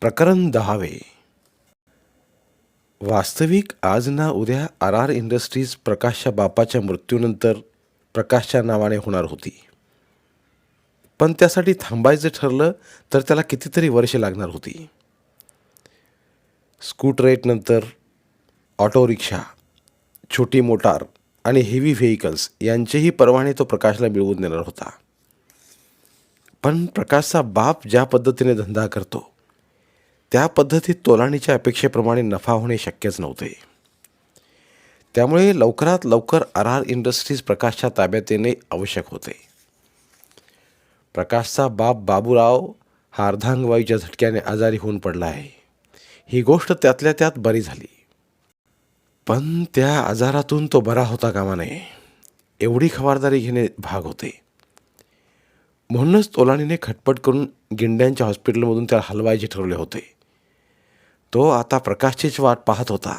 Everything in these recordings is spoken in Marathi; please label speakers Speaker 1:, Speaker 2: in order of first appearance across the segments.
Speaker 1: प्रकरण दहावे. वास्तविक आज ना उद्या आर आर इंडस्ट्रीज प्रकाशच्या बापाच्या मृत्यूनंतर प्रकाशच्या नावाने होणार होती. पण त्यासाठी थांबायचं ठरलं तर त्याला कितीतरी वर्षे लागणार होती. स्कूटरेटनंतर ऑटो रिक्षा छोटी मोटार आणि हेवी व्हेकल्स यांचेही परवाने तो प्रकाशला मिळवून देणार होता. पण प्रकाशचा बाप ज्या पद्धतीने धंदा करतो त्या पद्धतीत तोलाणीच्या अपेक्षेप्रमाणे नफा होणे शक्यच नव्हते. त्यामुळे लवकरात लवकर आर आर इंडस्ट्रीज प्रकाशच्या ताब्यात येणे आवश्यक होते. प्रकाशचा बाप बाबूराव हा अर्धांगवायूच्या झटक्याने आजारी होऊन पडला आहे. ही गोष्ट त्यातल्या त्यात बरी झाली. पण त्या आजारातून तो बरा होता कामा नये. एवढी खबरदारी घेणे भाग होते. म्हणूनच तोलाणीने खटपट करून गिंड्यांच्या हॉस्पिटलमधून त्याला हलवायचे ठरवले होते. तो आता प्रकाशचीच वाट पाहत होता.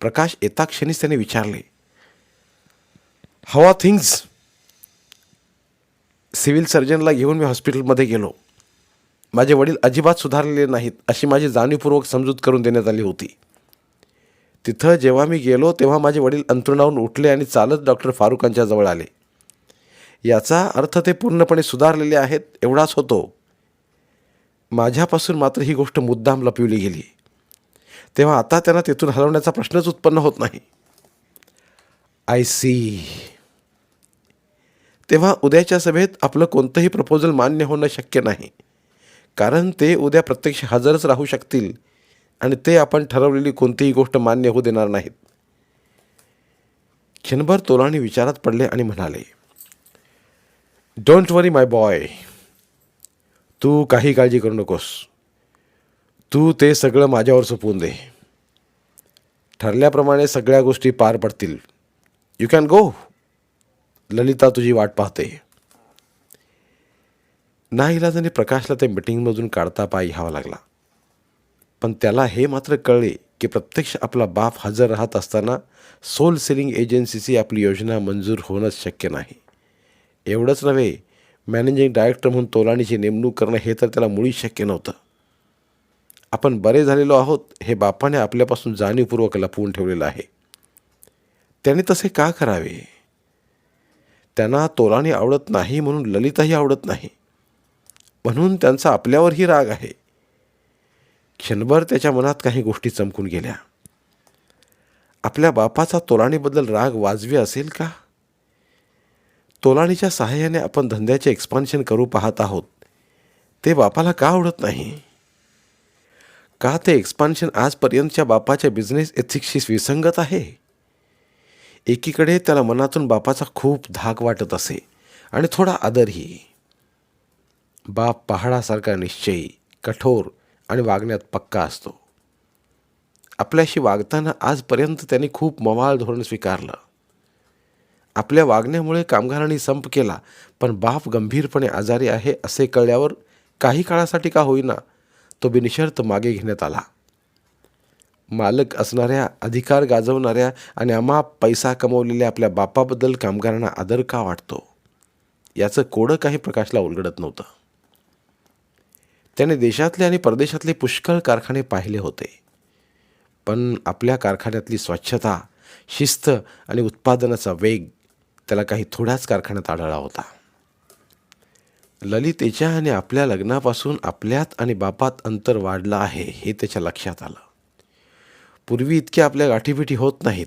Speaker 1: प्रकाश येता क्षणीच त्याने विचारले हवा थिंग्स सिव्हिल सर्जनला घेऊन मी हॉस्पिटलमध्ये गेलो. माझे वडील अजिबात सुधारलेले नाहीत अशी माझी जाणीवपूर्वक समजूत करून देण्यात आली होती. तिथं जेव्हा मी गेलो तेव्हा माझे वडील अंतरुणावून उठले आणि चालत डॉक्टर फारुकांच्या जवळ आले. याचा अर्थ ते पूर्णपणे सुधारलेले आहेत एवढाच होतो. माझ्यापासून मात्र ही गोष्ट मुद्दाम लपविली गेली. तेव्हा आता त्यांना तिथून हलवण्याचा प्रश्नच उत्पन्न होत नाही. आय सी तेव्हा उद्याच्या सभेत आपलं कोणतंही प्रपोजल मान्य होणं शक्य नाही. कारण ते उद्या प्रत्यक्ष हजरच राहू शकतील आणि ते आपण ठरवलेली कोणतीही गोष्ट मान्य होऊ देणार नाहीत. क्षणभर तोलाणी विचारात पडले आणि म्हणाले डोंट वरी माय बॉय तू काही काळजी करू नकोस. तू ते सगळं माझ्यावर सोपवून दे. ठरल्याप्रमाणे सगळ्या गोष्टी पार पडतील. यू कॅन गो ललिता तुझी वाट पाहते. नाईलाजाने प्रकाशला ते मिटिंगमधून काढता पाय घ्यावा लागला. पण त्याला हे मात्र कळले की प्रत्यक्ष आपला बाप हजर राहत असताना सोल सेलिंग एजन्सीची आपली योजना मंजूर होणंच शक्य नाही. एवढंच नव्हे मॅनेजिंग डायरेक्टर म्हणून तोलाणीची नेमणूक करणं हे तर त्याला मुळीच शक्य नव्हतं. आपण बरे झालेलो आहोत हे बापाने आपल्यापासून जाणीवपूर्वक लपवून ठेवलेलं आहे. त्याने तसे का करावे? त्यांना तोलाणी आवडत नाही म्हणून ललिताही आवडत नाही. म्हणून त्यांचा आपल्यावरही राग आहे. क्षणभर त्याच्या मनात काही गोष्टी चमकून गेल्या. आपल्या बापाचा तोलाणीबद्दल राग वाजवी असेल का? तोलाणीच्या सहाय्याने आपण धंद्याचे एक्सपान्शन करू पाहत आहोत. ते बापाला का आवडत नाही? का ते एक्सपान्शन आजपर्यंतच्या बापाच्या बिझनेस एथिक्सशी विसंगत आहे? एकीकडे त्याला मनातून बापाचा खूप धाक वाटत असे आणि थोडा आदरही. बाप पहाडासारखा निश्चयी कठोर आणि वागण्यात पक्का असतो. आपल्याशी वागताना आजपर्यंत त्यांनी खूप मवाळ धोरण स्वीकारलं. आपल्या वागण्यामुळे कामगारांनी संप केला पण बाप गंभीरपणे आजारी आहे असे कळल्यावर काही काळासाठी का होईना तो बिनशर्त मागे घेण्यात आला. मालक असणाऱ्या अधिकार गाजवणाऱ्या आणि अमाप पैसा कमवलेल्या आपल्या बापाबद्दल कामगारांना आदर का वाटतो? याचं कोडं काही प्रकाशला उलगडत नव्हतं. त्याने देशातले आणि परदेशातले पुष्कळ कारखाने पाहिले होते. पण आपल्या कारखान्यातली स्वच्छता शिस्त आणि उत्पादनाचा वेग त्याला काही थोड्याच कारखान्यात आढळला होता. ललितेच्या आणि आपल्या लग्नापासून आपल्यात आणि बापात अंतर वाढलं आहे हे त्याच्या लक्षात आलं. पूर्वी इतक्या आपल्या गाठीबिठी होत नाहीत.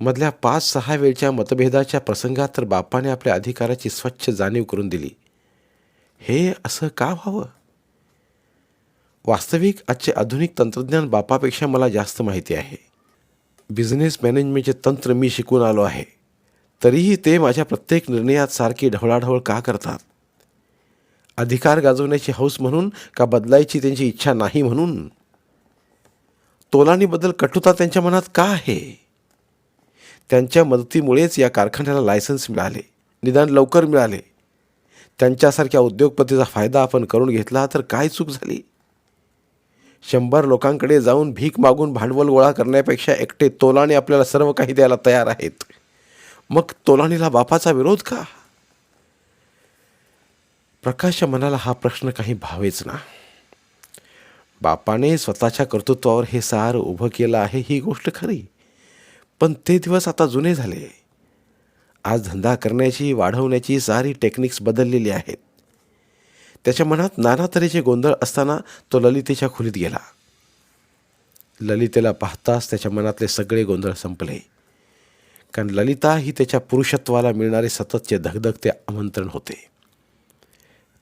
Speaker 1: मधल्या पाच सहा वेळच्या मतभेदाच्या प्रसंगात तर बापाने आपल्या अधिकाराची स्वच्छ जाणीव करून दिली. हे असं का व्हावं? वास्तविक आजचे आधुनिक तंत्रज्ञान बापापेक्षा मला जास्त माहिती आहे. बिझनेस मॅनेजमेंटचे तंत्र मी शिकून आलो आहे. तरीही ते माझ्या प्रत्येक निर्णयात सारखी ढवळाढवळ का करतात? अधिकार गाजवण्याची हौस म्हणून का बदलायची त्यांची इच्छा नाही म्हणून? तोलानीबद्दल कटुता त्यांच्या मनात का आहे? त्यांच्या मदतीमुळेच या कारखान्याला लायसन्स मिळाले निदान लवकर मिळाले. त्यांच्यासारख्या उद्योगपतीचा फायदा आपण करून घेतला तर काय चूक झाली? शंभर लोकांकडे जाऊन भीक मागून भांडवल गोळा करण्यापेक्षा एकटे तोलाने आपल्याला सर्व काही द्यायला तयार आहेत. मग तोलाणीला बापाचा विरोध का? प्रकाशच्या मनाला हा प्रश्न काही भावेच ना. बापाने स्वतःच्या कर्तृत्वावर हे सार उभं केलं आहे ही गोष्ट खरी. पण ते दिवस आता जुने झाले. आज धंदा करण्याची वाढवण्याची सारी टेक्निक्स बदललेली आहेत. त्याच्या मनात नाना तऱ्हेचे गोंधळ असताना तो ललितेच्या खोलीत गेला. ललितेला पाहताच त्याच्या मनातले सगळे गोंधळ संपले. कारण ललिता ही त्याच्या पुरुषत्वाला मिळणारे सततचे धगधगते आमंत्रण होते.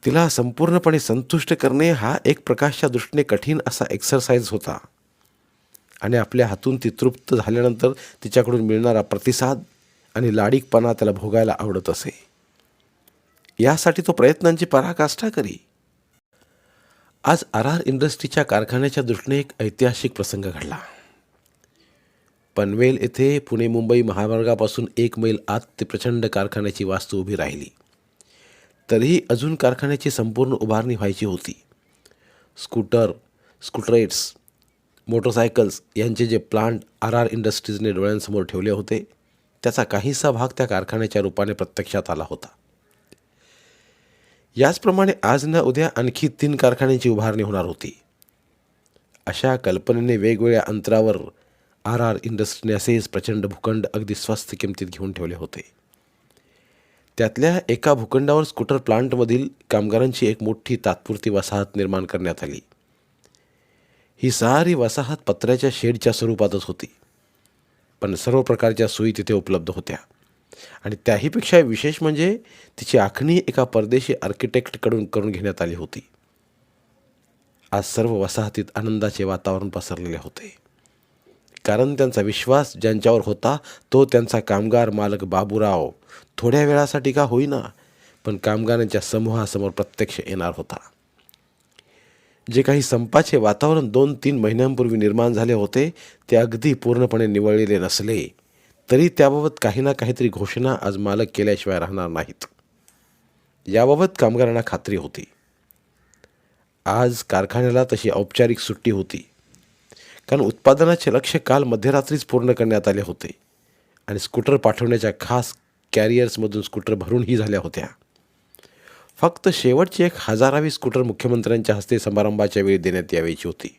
Speaker 1: तिला संपूर्णपणे संतुष्ट करणे हा एक प्रकाशच्या दृष्टीने कठीण असा एक्सरसाइज होता. आणि आपल्या हातून ती तृप्त झाल्यानंतर तिच्याकडून मिळणारा प्रतिसाद आणि लाडीकपणा त्याला भोगायला आवडत असे. यासाठी तो प्रयत्नांची पराकाष्ठा करी. आज आर आर इंडस्ट्रीच्या कारखान्याच्या दृष्टीने एक ऐतिहासिक प्रसंग घडला. पनवेल येथे पुणे मुंबई महामार्गापासून एक मैल आत ते प्रचंड कारखान्याची वास्तू उभी राहिली. तरीही अजून कारखान्याची संपूर्ण उभारणी व्हायची होती. स्कूटर स्कूटरेट्स मोटरसायकल्स यांचे जे प्लांट आर आर इंडस्ट्रीजने डोळ्यांसमोर ठेवले होते त्याचा काहीसा भाग त्या कारखान्याच्या रूपाने प्रत्यक्षात आला होता. याचप्रमाणे आज न उद्या आणखी तीन कारखान्यांची उभारणी होणार होती. अशा कल्पनेने वेगवेगळ्या अंतरावर आर आर इंडस्ट्रीने असेच प्रचंड भूखंड अगदी स्वस्त किमतीत घेऊन ठेवले होते. त्यातल्या एका भूखंडावर स्कूटर प्लांटमधील कामगारांची एक मोठी तात्पुरती वसाहत निर्माण करण्यात आली. ही सारी वसाहत पत्र्याच्या शेडच्या स्वरूपातच होती. पण सर्व प्रकारच्या सोयी तिथे उपलब्ध होत्या. आणि त्याहीपेक्षा विशेष म्हणजे तिची आखणी एका परदेशी आर्किटेक्टकडून करून घेण्यात आली होती. आज सर्व वसाहतीत आनंदाचे वातावरण पसरलेले होते. कारण त्यांचा विश्वास ज्यांच्यावर होता तो त्यांचा कामगार मालक बाबूराव. थोड्या वेळासाठी का होईना पण कामगारांच्या समूहासमोर प्रत्यक्ष येणार होता. जे काही संपाचे वातावरण दोन तीन महिन्यांपूर्वी निर्माण झाले होते ते अगदी पूर्णपणे निवळलेले नसले. तरी त्याबाबत काही ना काहीतरी घोषणा आज मालक केल्याशिवाय राहणार नाहीत. याबाबत कामगारांना खात्री होती. आज कारखान्याला तशी औपचारिक सुट्टी होती. कारण उत्पादनाचे लक्ष्य काल मध्यरात्रीच पूर्ण करण्यात आले होते. आणि स्कूटर पाठवण्याच्या खास कॅरियर्समधून स्कूटर भरूनही झाल्या होत्या. फक्त शेवटची एक हजारावी स्कूटर मुख्यमंत्र्यांच्या हस्ते समारंभाच्या वेळी देण्यात यावायची होती.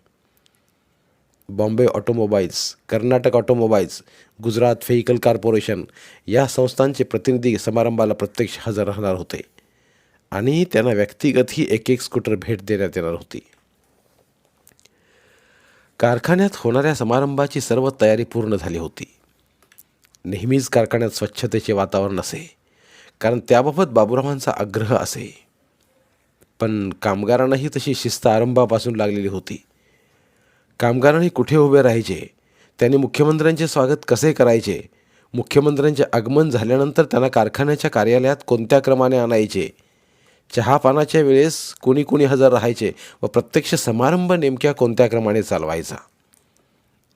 Speaker 1: Bombay automobiles Karnataka automobiles Gujarat vehicle corporation या संस्थांचे प्रतिनिधी समारंभाला प्रत्यक्ष हजर राहणार होते. आणि त्यांना व्यक्तिगतही एक एक स्कूटर भेट देण्यात येणार होती. कारखान्यात होणाऱ्या समारंभाची सर्व तयारी पूर्ण झाली होती. नेहमीच कारखान्यात स्वच्छतेचे वातावरण असे कारण त्याबाबत बाबूरावांचा आग्रह असे. पण कामगारांनाही तशी शिस्त आरंभापासून लागलेली होती. कामगारांनी कुठे उभे राहायचे? त्यांनी मुख्यमंत्र्यांचे स्वागत कसे करायचे? मुख्यमंत्र्यांचे आगमन झाल्यानंतर त्यांना कारखान्याच्या कार्यालयात कोणत्या क्रमाने आणायचे? चहापानाच्या वेळेस कोणी कोणी हजर राहायचे व प्रत्यक्ष समारंभ नेमक्या कोणत्या क्रमाने चालवायचा?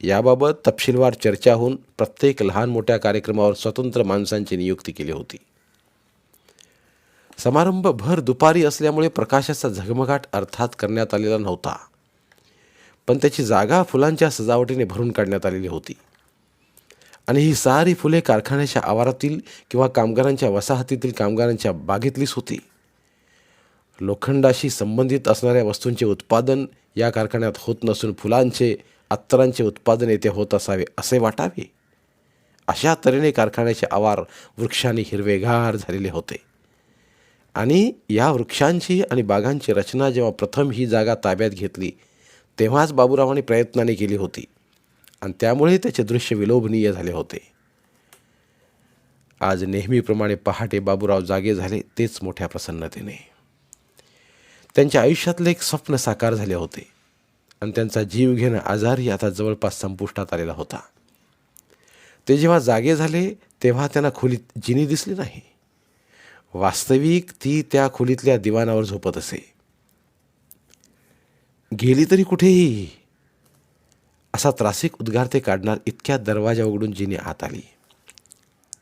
Speaker 1: याबाबत तपशीलवार चर्चा होऊन प्रत्येक लहान मोठ्या कार्यक्रमावर स्वतंत्र माणसांची नियुक्ती केली होती. समारंभ भर दुपारी असल्यामुळे प्रकाशाचा झगमगाट अर्थात करण्यात आलेला नव्हता. पण त्याची जागा फुलांच्या सजावटीने भरून काढण्यात आलेली होती. आणि ही सारी फुले कारखान्याच्या आवारातील किंवा कामगारांच्या वसाहतीतील कामगारांच्या बागेतलीच होती. लोखंडाशी संबंधित असणाऱ्या वस्तूंचे उत्पादन या कारखान्यात होत नसून फुलांचे अत्तरांचे उत्पादन येथे होत असावे असे वाटावे? अशा तऱ्हेने कारखान्याचे आवार वृक्षांनी हिरवेगार झालेले होते. आणि या वृक्षांची आणि बागांची रचना जेव्हा प्रथम ही जागा ताब्यात घेतली तेव्हाच बाबूरावांनी प्रयत्नाने केली होती. आणि त्यामुळे त्याचे दृश्य विलोभनीय झाले होते. आज नेहमीप्रमाणे पहाटे बाबूराव जागे झाले तेच मोठ्या प्रसन्नतेने. त्यांच्या आयुष्यातले एक स्वप्न साकार झाले होते. आणि त्यांचा जीव घेणं आजारही आता जवळपास संपुष्टात आलेला होता. ते जेव्हा जागे झाले तेव्हा त्यांना खोलीत जिनी दिसली नाही. वास्तविक ती त्या खोलीतल्या दिवाणावर झोपत असे. गेली तरी कुठेही? असा त्रासिक उद्गार ते काढणार इतक्या दरवाजा उघडून जिनी आत आली.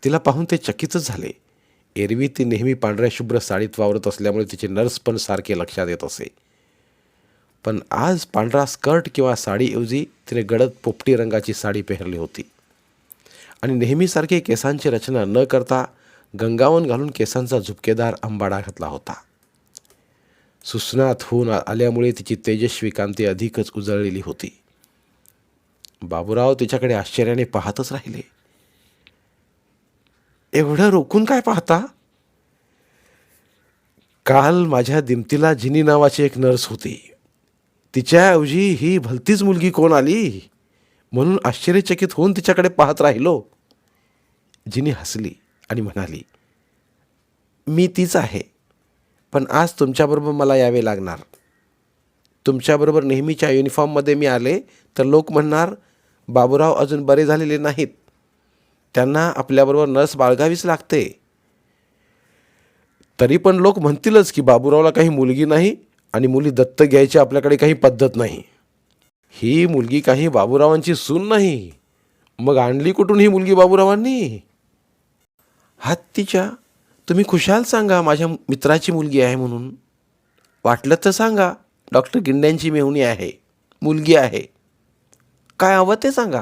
Speaker 1: तिला पाहून ते चकितच झाले. एरवी ती नेहमी पांढऱ्या शुभ्र साडीत वावरत असल्यामुळे तिचे नर्स पण सारखे लक्षात येत असे. पण आज पांढरा स्कर्ट किंवा साडीऐवजी तिने गडद पोपटी रंगाची साडी पेहरली होती. आणि नेहमीसारखे केसांची रचना न करता गंगावन घालून केसांचा झुपकेदार अंबाडा घातला होता. सुस्नात होऊन आल्यामुळे तिची तेजस्वी कांती अधिकच उजळलेली होती. बाबूराव तिच्याकडे आश्चर्याने पाहतच राहिले. एवढं रोखून काय पाहता? काल माझ्या दिमतीला जिनी नावाची एक नर्स होती. तिच्याऐवजी ही भलतीच मुलगी कोण आली? म्हणून आश्चर्यचकित होऊन तिच्याकडे पाहत राहिलो. जिनी हसली आणि म्हणाली मी तीच आहे पण आज तुमच्याबरोबर मला यावे लागणार. तुमच्याबरोबर नेहमीच्या युनिफॉर्ममध्ये मी आले तर लोक म्हणणार बाबूराव अजून बरे झालेले नाहीत. त्यांना आपल्याबरोबर नस बाळगावीच लागते. तरी पण लोक म्हणतीलच की बाबूरावला काही मुलगी नाही आणि मुली दत्त घ्यायची आपल्याकडे काही पद्धत नाही. ही मुलगी काही बाबूरावांची सून नाही. मग आणली कुठून ही मुलगी बाबूरावांनी? हत्तीच्या. तुम्ही खुशाल सांगा माझ्या मित्राची मुलगी आहे म्हणून. वाटलं तर सांगा. डॉक्टर गिंड्यांची मेहुणी आहे. मुलगी आहे. काय हवं ते सांगा.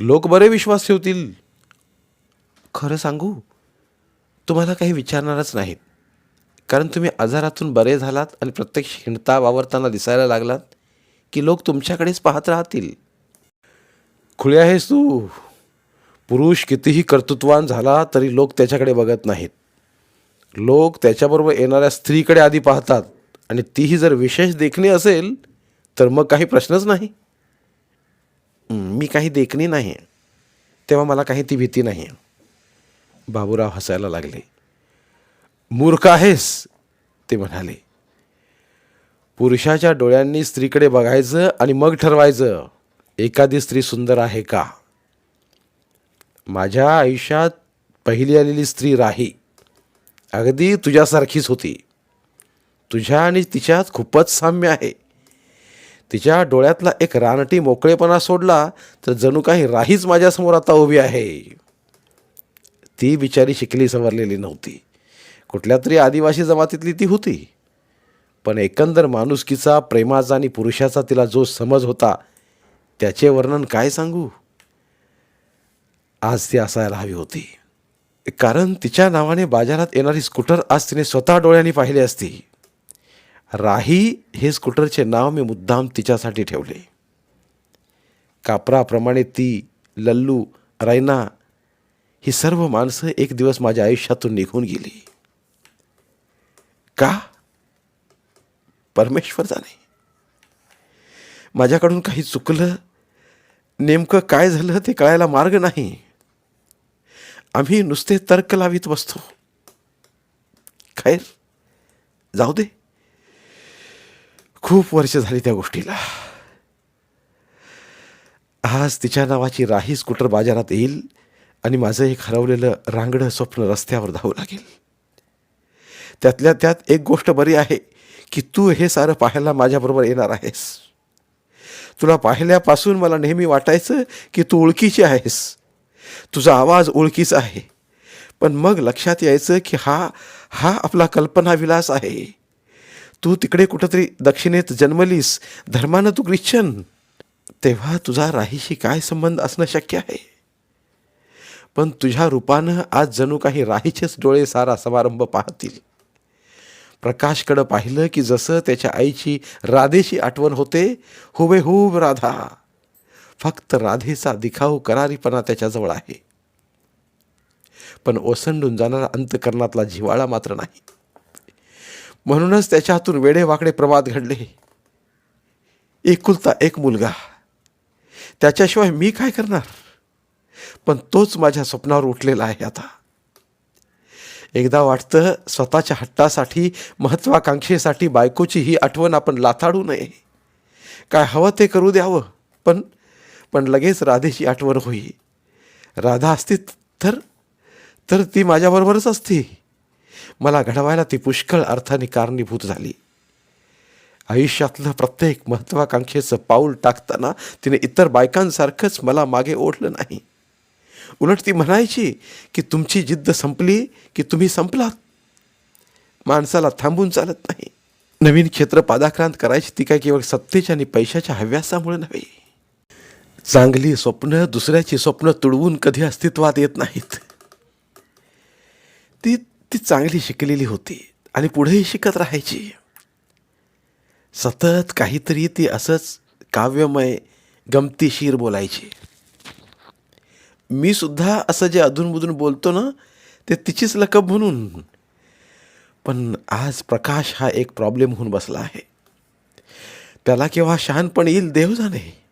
Speaker 1: लोक बरे विश्वास ठेवतील. खरं सांगू तुम्हाला काही विचारणारच नाहीत. कारण तुम्ही आजारातून बरे झालात आणि प्रत्यक्ष हिंडता वावरताना दिसायला लागलात की लोक तुमच्याकडेच पाहत राहतील. खुळे आहेस तू. पुरुष कितीही कर्तृत्वान झाला तरी लोक त्याच्याकडे बघत नाहीत. लोक त्याच्याबरोबर येणाऱ्या स्त्रीकडे आधी पाहतात आणि तीही जर विशेष देखणी असेल तर मग काही प्रश्नच नाही. मी काही देखणी नाही. तेव्हा मला काही ती भीती नाही. बाबूराव हसायला लागले. मूर्ख आहेस ते म्हणाले. पुरुषाच्या डोळ्यांनी स्त्रीकडे बघायचं आणि मग ठरवायचं. एखादी स्त्री सुंदर आहे का? माझ्या आयुष्यात पहिली आलेली स्त्री राही. अगदी तुझ्यासारखीच होती. तुझ्या आणि तिच्यात खूपच साम्य आहे. तिच्या डोळ्यातला एक रानटी मोकळेपणा सोडला तर जणू काही राहीच माझ्यासमोर आता उभी आहे. ती बिचारी शिकली सवरलेली नव्हती. कुठल्या तरी आदिवासी जमातीतली ती होती. पण एकंदर माणुसकीचा प्रेमाचा आणि पुरुषाचा तिला जो समज होता त्याचे वर्णन काय सांगू? आज ती असायला हवी होती. कारण तिच्या नावाने बाजारात येणारी स्कूटर आज तिने स्वतः डोळ्यांनी पाहिली असती. राही हे स्कूटरचे नाव मी मुद्दाम तिच्यासाठी ठेवले. कापराप्रमाणे ती लल्लू रैना ही सर्व माणसं एक दिवस माझ्या आयुष्यातून निघून गेली. का? परमेश्वर जाणे. माझ्याकडून काही चुकलं? नेमकं काय झालं ते कळायला मार्ग नाही. आम्ही नुसते तर्क लावित बसतो. खैर जाऊ दे. खूप वर्ष झाली त्या गोष्टीला. आज तिच्या नावाची राही स्कूटर बाजारात येईल आणि माझं एक हरवलेलं रांगडं स्वप्न रस्त्यावर धावू लागेल. त्यातल्या त्यात एक गोष्ट बरी आहे की तू हे सारं पाहायला माझ्याबरोबर येणार आहेस. तुला पाहिल्यापासून मला नेहमी वाटायचं की तू ओळखीची आहेस. तुझा आवाज ओळखीचा आहे. पण मग लक्षात यायचं की हा हा आपला कल्पनाविलास आहे. तू तिकडे कुठंतरी दक्षिणेत जन्मलीस धर्मानं तू ख्रिश्चन तेव्हा तुझा राहीशी काय संबंध असणं शक्य आहे? पण तुझ्या रूपानं आज जणू काही राहीचेच डोळे सारा समारंभ पाहतील. प्रकाशकडं पाहिलं की जसं त्याच्या आईची राधेची आठवण होते हुबेहूब राधा. फक्त राधेचा दिखाऊ करारीपणा त्याच्याजवळ आहे. पण ओसंडून जाणारा अंतकरणातला जिव्हाळा मात्र नाही. म्हणूनच त्याच्या हातून वेडेवाकडे प्रवाद घडले. एकुलता एक मुलगा. त्याच्याशिवाय मी काय करणार? पण तोच माझ्या स्वप्नावर उठलेला आहे आता. एकदा वाटतं स्वतःच्या हट्टासाठी महत्वाकांक्षेसाठी बायकोची ही आठवण आपण लाथाडू नये. काय हवं ते करू द्यावं पण पण लगेच राधेची आठवण होई. राधा असती तर तर ती माझ्याबरोबरच असती. मला घडवायला ती पुष्कळ अर्थाने कारणीभूत झाली. आयुष्यातलं प्रत्येक महत्त्वाकांक्षेचं पाऊल टाकताना तिने इतर बायकांसारखंच मला मागे ओढलं नाही. उलट ती म्हणायची की तुमची जिद्द संपली की तुम्ही संपलात? माणसाला थांबून चालत नाही. नवीन क्षेत्र पादाक्रांत करायची ती काय केवळ सत्तेच्या आणि पैशाच्या हव्यासामुळे नव्हे. चांगली स्वप्न दुसऱ्याची स्वप्न तुडवून कधी अस्तित्वात येत नाहीत. ती ती चांगली शिकलेली होती आणि पुढेही शिकत राहायची. सतत काहीतरी ती असंच काव्यमय गमतीशीर बोलायची. मी सुद्धा असं जे अधूनमधून बोलतो ना ते तिचीच लकब म्हणून. पण आज प्रकाश हा एक प्रॉब्लेम होऊन बसला आहे. त्याला केव्हा शहाणपण येईल देव जाणे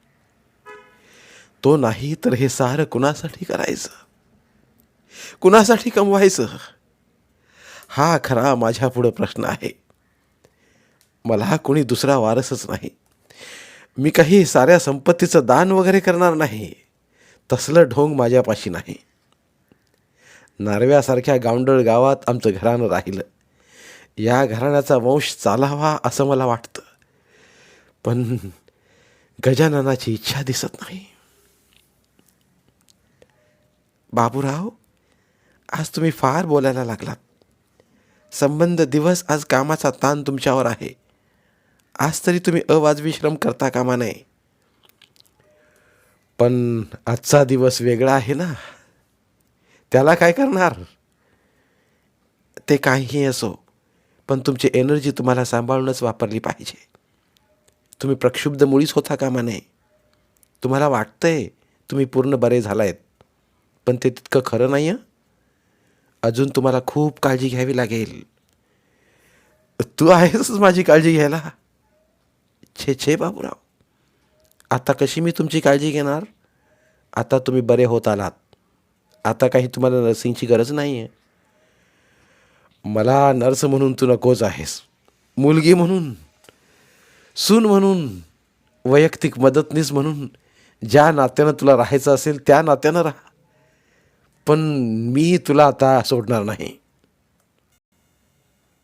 Speaker 1: तो नाही तर हे सारं कुणासाठी करायचं? कुणासाठी कमवायचं? हा खरा माझ्यापुढं प्रश्न आहे. मला कोणी दुसरा वारसच नाही. मी काही साऱ्या संपत्तीचं दान वगैरे करणार नाही. तसलं ढोंग माझ्यापाशी नाही. नारव्यासारख्या गावंडळ गावात आमचं घराणं राहिलं. या घराण्याचा वंश चालावा असं मला वाटतं. पण गजाननाची इच्छा दिसत नाही. बाबूराव आज तुम्ही फार बोलायला लागलात. संबंध दिवस आज कामाचा ताण तुमच्यावर आहे. आज तरी तुम्ही अवाजवी श्रम करता कामा नये. पण आजचा दिवस वेगळा आहे ना. त्याला काय करणार? ते काहीही असो पण तुमची एनर्जी तुम्हाला सांभाळूनच वापरली पाहिजे. तुम्ही प्रक्षुब्ध मुळीच होता कामा नये. तुम्हाला वाटतंय तुम्ही पूर्ण बरे झालायत पण ते तितकं खरं नाही आहे अजून तुम्हाला खूप काळजी घ्यावी लागेल. तू आहेस माझी काळजी घ्यायला. छे छे बाबूराव. आता कशी मी तुमची काळजी घेणार? आता तुम्ही बरे होत आलात. आता काही तुम्हाला नर्सिंगची गरज नाही आहे मला नर्स म्हणून तू नकोच आहेस. मुलगी म्हणून सून म्हणून वैयक्तिक मदतनीस म्हणून ज्या नात्यानं तुला राहायचं असेल त्या नात्यानं राहा. पण मी तुला आता सोडणार नाही.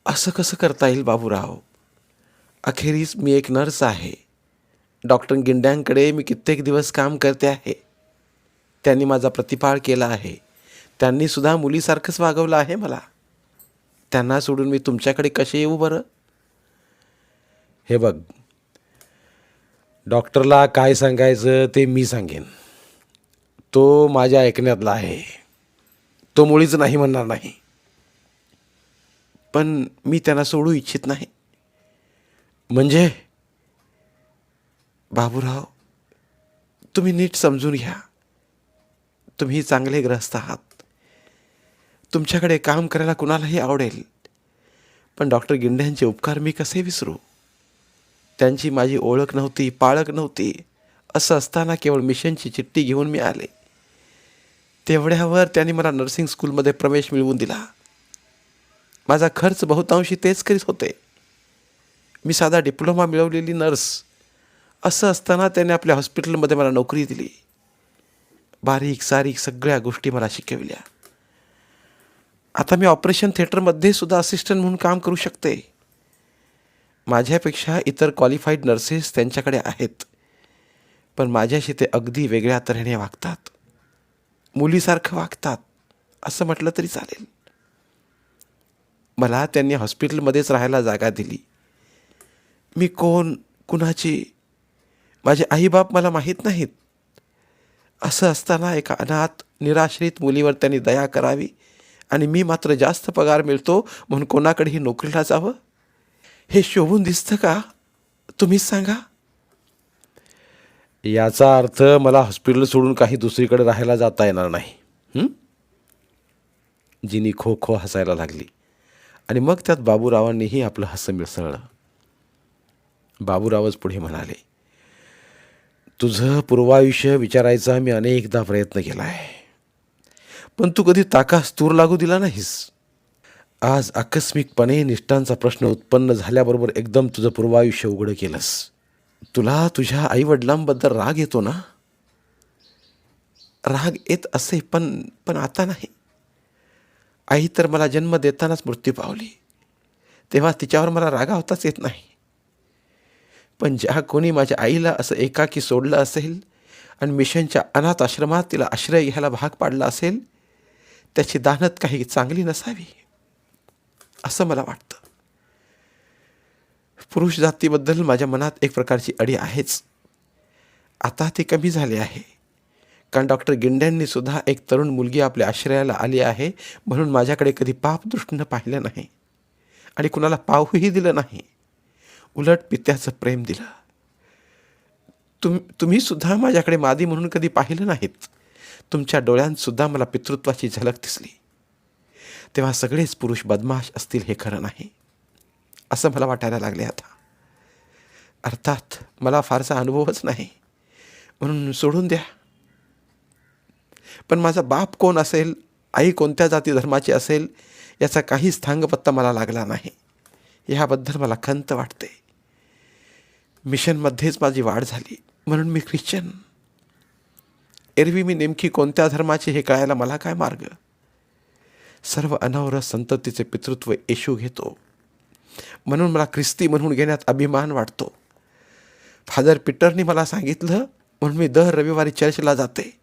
Speaker 1: असं कसं करता येईल बाबूराव? अखेरीस मी एक नर्स आहे. डॉक्टर गिंड्यांकडे मी कित्येक दिवस काम करते आहे. त्यांनी माझा प्रतिपाळ केला आहे. त्यांनीसुद्धा मुलीसारखंच वागवलं आहे मला. त्यांना सोडून मी तुमच्याकडे कसे येऊ बरं? हे बघ. डॉक्टरला काय सांगायचं ते मी सांगेन. तो माझ्या ऐकण्यातला आहे. तो मुळीच नाही म्हणणार नाही. पण मी त्यांना सोडू इच्छित नाही. म्हणजे बाबूराव तुम्ही नीट समजून घ्या. तुम्ही चांगले ग्रस्त आहात. तुमच्याकडे काम करायला कुणालाही आवडेल. पण डॉक्टर गिंड्यांचे उपकार मी कसे विसरू? त्यांची माझी ओळख नव्हती पाळख नव्हती. असं असताना केवळ मिशनची चिठ्ठी घेऊन मी आले. तेवढ्यावर त्यांनी मला नर्सिंग स्कूलमध्ये प्रवेश मिळवून दिला. माझा खर्च बहुतांशी तेच करीत होते. मी साधा डिप्लोमा मिळवलेली नर्स असं असताना त्याने आपल्या हॉस्पिटलमध्ये मला नोकरी दिली. बारीक सारीक सगळ्या गोष्टी मला शिकविल्या. आता मी ऑपरेशन थिएटरमध्ये सुद्धा असिस्टंट म्हणून काम करू शकते. माझ्यापेक्षा इतर क्वालिफाईड नर्सेस त्यांच्याकडे आहेत. पण माझ्याशी ते अगदी वेगळ्या तऱ्हेने वागतात. मुलीसारखं वागतात. असं म्हटलं तरी चालेल. मला त्यांनी हॉस्पिटलमध्येच राहायला जागा दिली. मी कोण कुणाची? माझे आईबाप मला माहीत नाहीत. असं असताना एका अनाथ निराश्रित मुलीवर त्यांनी दया करावी आणि मी मात्र जास्त पगार मिळतो म्हणून कोणाकडेही नोकरीला जावं? हे शोभून दिसतं का? तुम्हीच सांगा. याचा अर्थ मला हॉस्पिटल सोडून काही दुसरीकडे राहायला जाता येणार नाही. जिनी खो खो हसायला लागली. आणि मग त्यात बाबूरावांनीही आपलं हसं मिसळलं. बाबूरावच पुढे म्हणाले तुझं पूर्वायुष्य विचारायचा मी अनेकदा प्रयत्न केला आहे पण तू कधी ताकास तूर लागू दिला नाहीस. आज आकस्मिकपणे निष्ठांचा प्रश्न उत्पन्न झाल्याबरोबर एकदम तुझं पूर्वायुष्य उघडं केलंस. तुला तुझ्या आईवडिलांबद्दल राग येतो ना? राग येत असे पण पण आता नाही. आई तर मला जन्म देतानाच मृत्यू पावली. तेव्हा तिच्यावर मला रागावताच येत नाही. पण ज्या कोणी माझ्या आईला असं एकाकी सोडलं असेल आणि मिशनच्या अनाथ आश्रमात तिला आश्रय घ्यायला भाग पाडला असेल त्याची दानत काही चांगली नसावी असं मला वाटतं. पुरुष जातीबद्दल माझ्या मनात एक प्रकारची अडी आहेच. आता ती कमी झाली आहे. कारण डॉक्टर गिंड्यांनी सुद्धा एक तरुण मुलगी आपल्या आश्रयाला आली आहे म्हणून माझ्याकडे कधी पापदृष्टीनं पाहिलं नाही. आणि कुणाला पाहूही दिलं नाही. उलट पित्याचं प्रेम दिलं. तुम तुम्ही सुद्धा माझ्याकडे मादी म्हणून कधी पाहिलं नाहीत. तुमच्या डोळ्यांतसुद्धा मला पितृत्वाची झलक दिसली. तेव्हा सगळेच पुरुष बदमाश असतील हे खरं नाही. असं मला वाटायला लागले आता. अर्थात मला फारसा अनुभवच नाही. म्हणून सोडून द्या. पण माझा बाप कोण असेल आई कोणत्या जाती धर्माची असेल याचा काहीच थांगपत्ता मला लागला नाही. ह्याबद्दल मला खंत वाटते. मिशनमध्येच माझी वाढ झाली. म्हणून मी ख्रिश्चन. एरवी मी नेमकी कोणत्या धर्माची हे कळायला मला काय मार्ग? सर्व अनवरत संततीचे पितृत्व येशू घेतो. म्हणून मला ख्रिस्ती म्हणून घेण्यात अभिमान वाटतो. फादर पीटरनी मला सांगितलं म्हणून मी दर रविवारी चर्चला जाते.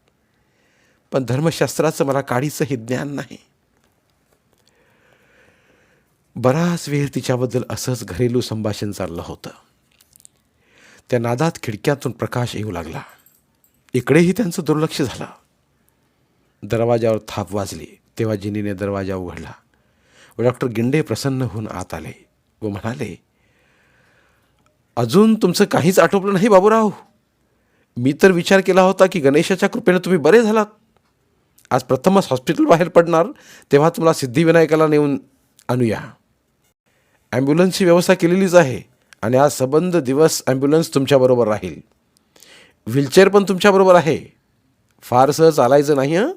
Speaker 1: पण धर्मशास्त्राचं मला काडीचंही ज्ञान नाही. बराच वेळ तिच्याबद्दल असंच घरेलू संभाषण चाललं होतं. त्या नादात खिडक्यातून प्रकाश येऊ लागला. इकडेही त्यांचं दुर्लक्ष झालं. दरवाजावर थाप वाजली तेव्हा जिनीने दरवाजा उघडला. व डॉक्टर गिंडे प्रसन्न होऊन आत आले. व म्हणाले अजून तुमचं काहीच आटोपलं नाही बाबूराव. मी तर विचार केला होता की गणेशाच्या कृपेने तुम्ही बरे झालात. आज प्रथमच हॉस्पिटल बाहेर पडणार तेव्हा तुम्हाला सिद्धिविनायकाला नेऊन आणूया. ॲम्ब्युलन्सची व्यवस्था केलेलीच आहे आणि आज सबंध दिवस ॲम्ब्युलन्स तुमच्याबरोबर राहील. व्हीलचेअर पण तुमच्याबरोबर आहे. फारसं चालायचं नाही हं?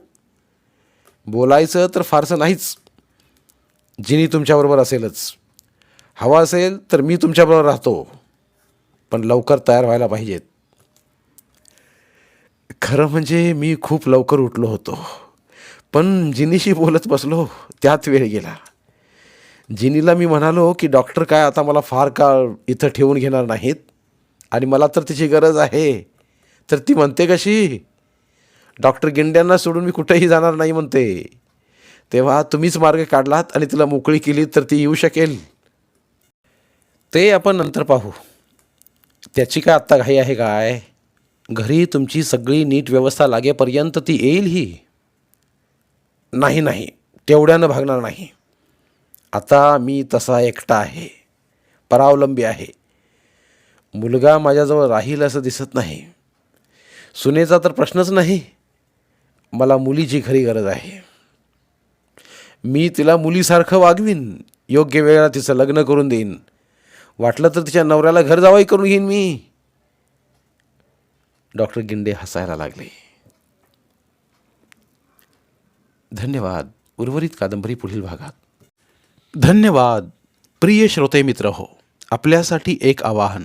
Speaker 1: बोलायचं तर फारसं नाहीच. जिनी तुमच्याबरोबर असेलच. हवा असेल तर मी तुमच्याबरोबर राहतो. पण लवकर तयार व्हायला पाहिजेत. खरं म्हणजे मी खूप लवकर उठलो होतो. पण जिनीशी बोलत बसलो त्यात वेळ गेला. जिनीला मी म्हणालो की डॉक्टर काय आता मला फार काळ इथं ठेवून घेणार नाहीत? आणि मला तर तिची गरज आहे. तर ती म्हणते कशी? डॉक्टर गिंड्यांना सोडून मी कुठेही जाणार नाही म्हणते. तेव्हा तुम्हीच मार्ग काढलात आणि तिला मोकळी केली तर ती येऊ शकेल. ते आपण नंतर पाहू. त्याची काय आत्ता घाई आहे काय? घरी तुमची सगळी नीट व्यवस्था लागेपर्यंत ती येईल ही? नाही नाही. तेवढ्यानं भागणार नाही. आता मी तसा एकटा आहे. परावलंबी आहे. मुलगा माझ्याजवळ राहील असं दिसत नाही. सुनेचा तर प्रश्नच नाही. मला मुलीची खरी गरज आहे. मी तिला मुलीसारखं वागवीन. योग्य वेळेला तिचं लग्न करून देईन. वाटलं तर तिच्या नवऱ्याला घर जावाई करून घेईन मी. डॉक्टर गिंडे हसायला लागले. धन्यवाद उर्वरित कादंबरी पुढील भागात.
Speaker 2: धन्यवाद प्रिय श्रोते मित्र हो आपल्यासाठी एक आवाहन.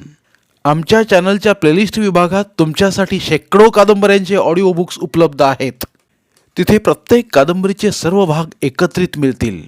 Speaker 2: आमच्या चॅनलच्या प्लेलिस्ट विभागात तुमच्यासाठी शेकडो कादंबऱ्यांचे ऑडिओ बुक्स उपलब्ध आहेत. तिथे प्रत्येक कादंबरीचे सर्व भाग एकत्रित मिळतील.